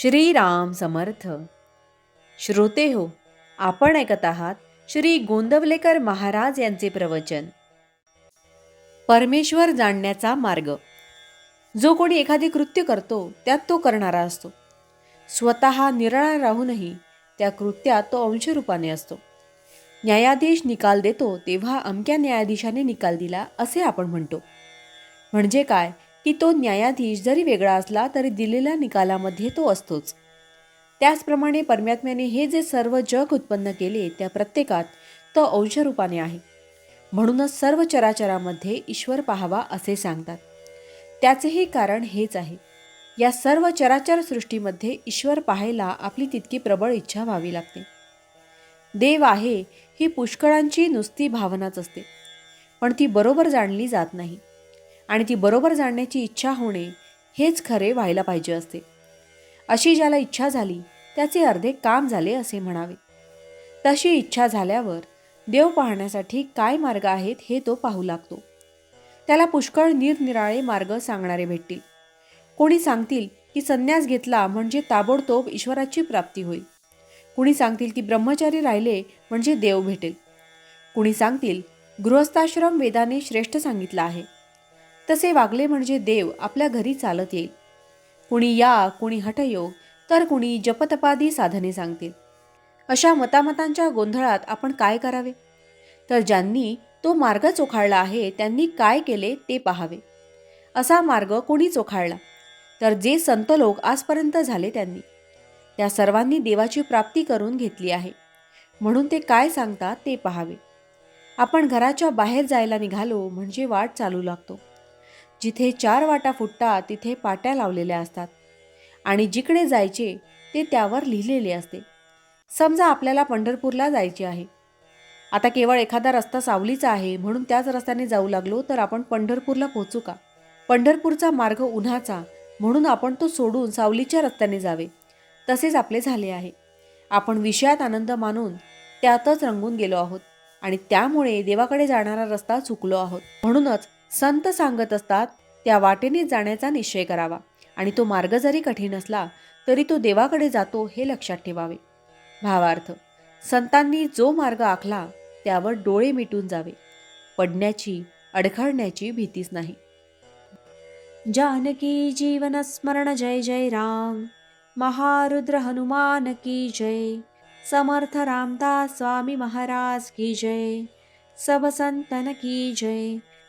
श्रीराम समर्थ. श्रोते हो आपण ऐकत आहात श्री गोंदवलेकर महाराज यांचे प्रवचन. परमेश्वर जाणण्याचा मार्ग. जो कोणी एखादे कृत्य करतो त्यात तो करणारा असतो. स्वतः निराळा राहूनही त्या कृत्यात तो अंशरूपाने असतो. न्यायाधीश निकाल देतो तेव्हा अमक्या न्यायाधीशाने निकाल दिला असे आपण म्हणतो. म्हणजे काय? की तो न्यायाधीश जरी वेगळा असला तरी दिलेल्या निकालामध्ये तो असतोच. त्याचप्रमाणे परमात्म्याने हे जे सर्व जग उत्पन्न केले त्या प्रत्येकात तो अंशरूपाने आहे. म्हणूनच सर्व चराचरामध्ये ईश्वर पाहावा असे सांगतात. त्याचेही कारण हेच आहे. या सर्व चराचर सृष्टीमध्ये ईश्वर पाहायला आपली तितकी प्रबळ इच्छा व्हावी लागते. देव आहे ही पुष्कळांची नुसती भावनाच असते. पण ती बरोबर जाणली जात नाही. आणि ती बरोबर जाणण्याची इच्छा होणे हेच खरे व्हायला पाहिजे असते. अशी ज्याला इच्छा झाली त्याचे अर्धे काम झाले असे म्हणावे. तशी इच्छा झाल्यावर देव पाहण्यासाठी काय मार्ग आहेत हे तो पाहू लागतो. त्याला पुष्कळ निरनिराळे मार्ग सांगणारे भेटतील. कोणी सांगतील की संन्यास घेतला म्हणजे ताबडतोब ईश्वराची प्राप्ती होईल. कुणी सांगतील की ब्रह्मचारी राहिले म्हणजे देव भेटेल. कुणी सांगतील गृहस्थाश्रम वेदाने श्रेष्ठ सांगितला आहे. तसे वागले म्हणजे देव आपल्या घरी चालत येईल. कुणी या कुणी हठयोग तर कुणी जपतपादी साधने सांगतील. अशा मतामतांच्या गोंधळात आपण काय करावे? तर ज्यांनी तो मार्ग चोखाळला आहे त्यांनी काय केले ते पाहावे. असा मार्ग कोणी चोखाळला? तर जे संत लोक आजपर्यंत झाले त्यांनी. त्या सर्वांनी देवाची प्राप्ती करून घेतली आहे. म्हणून ते काय सांगतात ते पाहावे. आपण घराच्या बाहेर जायला निघालो म्हणजे वाट चालू लागतो. जिथे चार वाटा फुटतात तिथे पाट्या लावलेल्या असतात. आणि जिकडे जायचे ते त्यावर लिहिलेले असते. समजा आपल्याला पंढरपूरला जायचे आहे. आता केवळ एखादा रस्ता सावलीचा आहे म्हणून त्याच रस्त्याने जाऊ लागलो तर आपण पंढरपूरला पोहोचू का? पंढरपूरचा मार्ग उन्हाचा म्हणून आपण तो सोडून सावलीच्या रस्त्याने जावे. तसेच आपले झाले आहे. आपण विषयात आनंद मानून त्यातच रंगून गेलो आहोत. आणि त्यामुळे देवाकडे जाणारा रस्ता चुकलो आहोत. म्हणूनच संत सांगत असतात त्या वाटेने जाण्याचा निश्चय करावा. आणि तो मार्ग जरी कठीण असला तरी तो देवाकडे जातो हे लक्षात ठेवावे. भावार्थ संतांनी जो मार्ग आखला त्यावर डोळे मिटून जावे. पडण्याची अडखळण्याची भीतीच नाही. जानकी जीवन स्मरण जय जय राम. महारुद्र हनुमान की जय. समर्थ रामदास स्वामी महाराज की जय. सब संतन की जय.